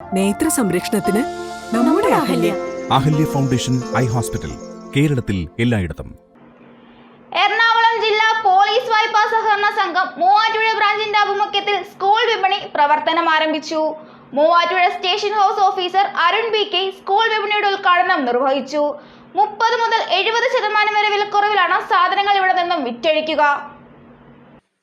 നേത്ര സംരക്ഷണത്തിന് നമ്മുടെ Ahalya. Ahalya foundation eye hospital കേരളത്തിൽ എല്ലായിടത്തും. എറണാകുളം ജില്ലാ പോലീസ് വായ്പാ സഹകരണ സംഘം മൂവാറ്റുപുഴ ബ്രാഞ്ചിന്റെ ആഭിമുഖ്യത്തിൽ സ്കൂൾ വിപണി പ്രവർത്തനം ആരംഭിച്ചു. Muvattupuzha station house officer Arun B K school വിപണിയുടെ ഉദ്ഘാടനം നിർവഹിച്ചു. മുപ്പത് മുതൽ എഴുപത് ശതമാനം വരെ വിലക്കുറവിലാണ് സാധനങ്ങൾ ഇവിടെ നിന്നും വിറ്റഴിക്കുക.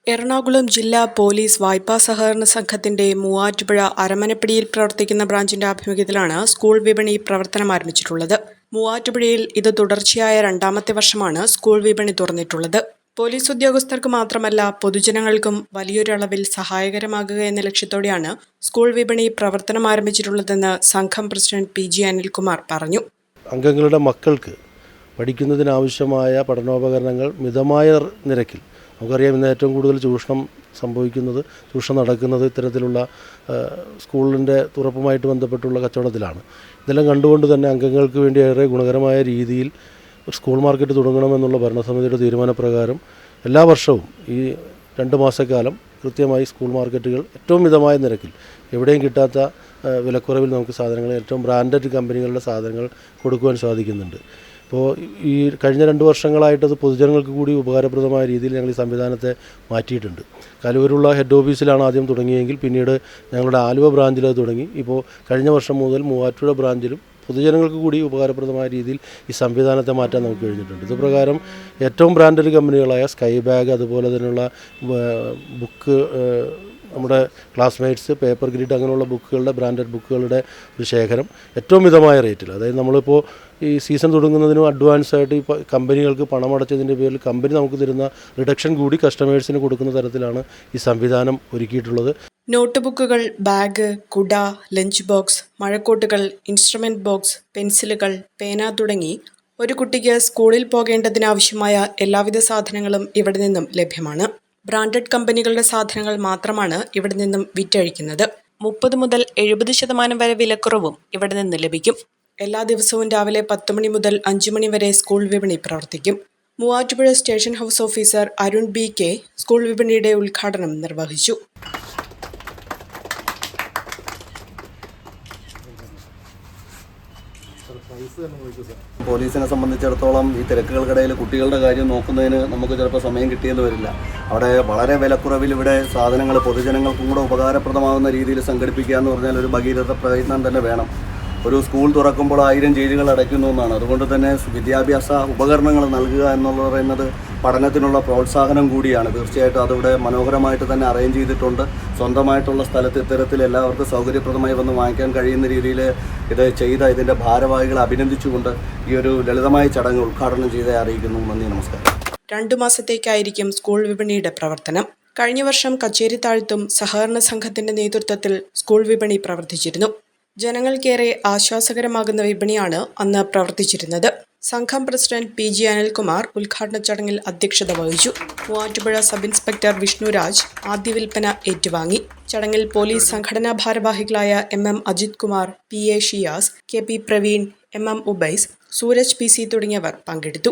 എറണാകുളം ജില്ലാ പോലീസ് വായ്പാ സഹകരണ സംഘത്തിന്റെ മൂവാറ്റുപുഴ അരമനപ്പിടിയിൽ പ്രവർത്തിക്കുന്ന ബ്രാഞ്ചിന്റെ ആഭിമുഖ്യത്തിലാണ് സ്കൂൾ വിപണി പ്രവർത്തനം ആരംഭിച്ചിട്ടുള്ളത്. മൂവാറ്റുപുഴയിൽ ഇത് തുടർച്ചയായ രണ്ടാമത്തെ വർഷമാണ് സ്കൂൾ വിപണി തുറന്നിട്ടുള്ളത്. പോലീസ് ഉദ്യോഗസ്ഥർക്ക് മാത്രമല്ല പൊതുജനങ്ങൾക്കും വലിയൊരളവിൽ സഹായകരമാകുക എന്ന ലക്ഷ്യത്തോടെയാണ് സ്കൂൾ വിപണി പ്രവർത്തനം ആരംഭിച്ചിട്ടുള്ളതെന്ന് സംഘം പ്രസിഡന്റ് പി ജി അനിൽകുമാർ പറഞ്ഞു. അംഗങ്ങളുടെ മക്കൾക്ക് പഠിക്കുന്നതിനാവശ്യമായ പഠനോപകരണങ്ങൾ മിതമായ നിരക്കിൽ. നമുക്കറിയാം ഇന്ന് ഏറ്റവും കൂടുതൽ ചൂഷണം സംഭവിക്കുന്നത് ചൂഷണം നടക്കുന്നത് ഇത്തരത്തിലുള്ള സ്കൂളിന്റെ തുറപ്പുമായിട്ട് ബന്ധപ്പെട്ടുള്ള കച്ചവടത്തിലാണ്. ഇതെല്ലാം കണ്ടുകൊണ്ട് തന്നെ അംഗങ്ങൾക്ക് വേണ്ടി ഏറെ ഗുണകരമായ രീതിയിൽ സ്കൂൾ മാർക്കറ്റ് തുടങ്ങണമെന്നുള്ള ഭരണസമിതിയുടെ തീരുമാനപ്രകാരം എല്ലാ വർഷവും ഈ രണ്ട് മാസക്കാലം കൃത്യമായി സ്കൂൾ മാർക്കറ്റുകൾ ഏറ്റവും മിതമായ നിരക്കിൽ എവിടെയും കിട്ടാത്ത വിലക്കുറവിൽ നമുക്ക് സാധനങ്ങൾ ഏറ്റവും ബ്രാൻഡഡ് കമ്പനികളുടെ സാധനങ്ങൾ കൊടുക്കുവാൻ സാധിക്കുന്നുണ്ട്. ഇപ്പോൾ ഈ കഴിഞ്ഞ രണ്ട് വർഷങ്ങളായിട്ട് അത് പൊതുജനങ്ങൾക്ക് കൂടി ഉപകാരപ്രദമായ രീതിയിൽ ഞങ്ങൾ ഈ സംവിധാനത്തെ മാറ്റിയിട്ടുണ്ട്. കലൂരുള്ള ഹെഡ് ഓഫീസിലാണ് ആദ്യം തുടങ്ങിയെങ്കിൽ പിന്നീട് ഞങ്ങളുടെ ആലുവ ബ്രാഞ്ചിൽ അത് തുടങ്ങി. ഇപ്പോൾ കഴിഞ്ഞ വർഷം മുതൽ മൂവാറ്റുപുഴ ബ്രാഞ്ചിലും പൊതുജനങ്ങൾക്ക് കൂടി ഉപകാരപ്രദമായ രീതിയിൽ ഈ സംവിധാനത്തെ മാറ്റാൻ നമുക്ക് കഴിഞ്ഞിട്ടുണ്ട്. ഇതുപ്രകാരം ഏറ്റവും ബ്രാൻഡഡ് കമ്പനികളായ സ്കൈ ബാഗ് അതുപോലെ തന്നെയുള്ള ബുക്ക് നമ്മുടെ ക്ലാസ്മേറ്റ്സ് പേപ്പർ ഗ്രിഡ് അങ്ങനെയുള്ള ബുക്കുകളുടെ ബ്രാൻഡഡ് ബുക്കുകളുടെ ഒരു ശേഖരം ഏറ്റവും മിതമായ റേറ്റിൽ അതായത് നമ്മളിപ്പോൾ ഈ സീസൺ തുടങ്ങുന്നതിനും അഡ്വാൻസ് ആയിട്ട് ഇപ്പോൾ കമ്പനികൾക്ക് പണം അടച്ചതിന്റെ പേരിൽ കമ്പനി നമുക്ക് തരുന്ന റിഡക്ഷൻ കൂടി കസ്റ്റമേഴ്സിന് കൊടുക്കുന്ന തരത്തിലാണ് ഈ സംവിധാനം ഒരുക്കിയിട്ടുള്ളത്. നോട്ട് ബുക്കുകൾ ബാഗ് കുട ലഞ്ച് ബോക്സ് മഴക്കോട്ടുകൾ ഇൻസ്ട്രുമെന്റ് ബോക്സ് പെൻസിലുകൾ പേന തുടങ്ങി ഒരു കുട്ടിക്ക് സ്കൂളിൽ പോകേണ്ടതിനാവശ്യമായ എല്ലാവിധ സാധനങ്ങളും ഇവിടെ നിന്നും ലഭ്യമാണ്. ബ്രാൻഡഡ് കമ്പനികളുടെ സാധനങ്ങൾ മാത്രമാണ് ഇവിടെ നിന്നും വിറ്റഴിക്കുന്നത്. മുപ്പത് മുതൽ എഴുപത് ശതമാനം വരെ വിലക്കുറവും ഇവിടെ നിന്ന് ലഭിക്കും. എല്ലാ ദിവസവും രാവിലെ പത്ത് മണി മുതൽ അഞ്ചു മണി വരെ സ്കൂൾ വിപണി പ്രവർത്തിക്കും. Muvattupuzha station house officer Arun B K school വിപണിയുടെ ഉദ്ഘാടനം നിർവഹിച്ചു. പോലീസിനെ സംബന്ധിച്ചിടത്തോളം ഈ തിരക്കുകൾക്കിടയിൽ കുട്ടികളുടെ കാര്യം നോക്കുന്നതിന് നമുക്ക് ചിലപ്പോൾ സമയം കിട്ടിയെന്ന് വരില്ല. അവിടെ വളരെ വിലക്കുറവിൽ ഇവിടെ സാധനങ്ങൾ പൊതുജനങ്ങൾക്കും കൂടെ ഉപകാരപ്രദമാകുന്ന രീതിയിൽ സംഘടിപ്പിക്കുക എന്ന് പറഞ്ഞാൽ ഒരു ഭഗീരഥ പ്രയത്നം തന്നെ വേണം. ഒരു സ്കൂൾ തുറക്കുമ്പോൾ ആയിരം ജയിലുകൾ അടയ്ക്കുന്നു എന്നാണ്. അതുകൊണ്ട് തന്നെ വിദ്യാഭ്യാസ ഉപകരണങ്ങൾ നൽകുക എന്നുള്ള പറയുന്നത് പഠനത്തിനുള്ള പ്രോത്സാഹനം കൂടിയാണ്. തീർച്ചയായിട്ടും അതിവിടെ മനോഹരമായിട്ട് തന്നെ അറേഞ്ച് ചെയ്തിട്ടുണ്ട്. സ്വന്തമായിട്ടുള്ള സ്ഥലത്ത് ഇത്തരത്തിൽ എല്ലാവർക്കും സൗകര്യപ്രദമായി വന്ന് വാങ്ങിക്കാൻ കഴിയുന്ന രീതിയിൽ ഇത് ചെയ്ത ഇതിന്റെ ഭാരവാഹികളെ അഭിനന്ദിച്ചുകൊണ്ട് ഈ ഒരു ലളിതമായ ചടങ്ങ് ഉദ്ഘാടനം ചെയ്തേ അറിയിക്കുന്നു. നന്ദി നമസ്കാരം. രണ്ടു മാസത്തേക്കായിരിക്കും സ്കൂൾ വിപണിയുടെ പ്രവർത്തനം. കഴിഞ്ഞ വർഷം കച്ചേരിത്താഴ്ത്തും സഹകരണ സംഘത്തിന്റെ നേതൃത്വത്തിൽ സ്കൂൾ വിപണി പ്രവർത്തിച്ചിരുന്നു. ജനങ്ങൾക്കേറെ ആശ്വാസകരമാകുന്ന വിപണിയാണ് അന്ന് പ്രവർത്തിച്ചിരുന്നത്. സംഘം പ്രസിഡന്റ് പി ജി അനിൽകുമാർ ഉദ്ഘാടന ചടങ്ങിൽ അധ്യക്ഷത വഹിച്ചു. മൂവാറ്റുപുഴ സബ് ഇൻസ്പെക്ടർ വിഷ്ണുരാജ് ആദ്യ വിൽപ്പന ഏറ്റുവാങ്ങി. ചടങ്ങിൽ പോലീസ് സംഘടനാ ഭാരവാഹികളായ M M Ajith Kumar P A Shiyas K P Praveen M M Ubais Sooraj P C തുടങ്ങിയവർ പങ്കെടുത്തു.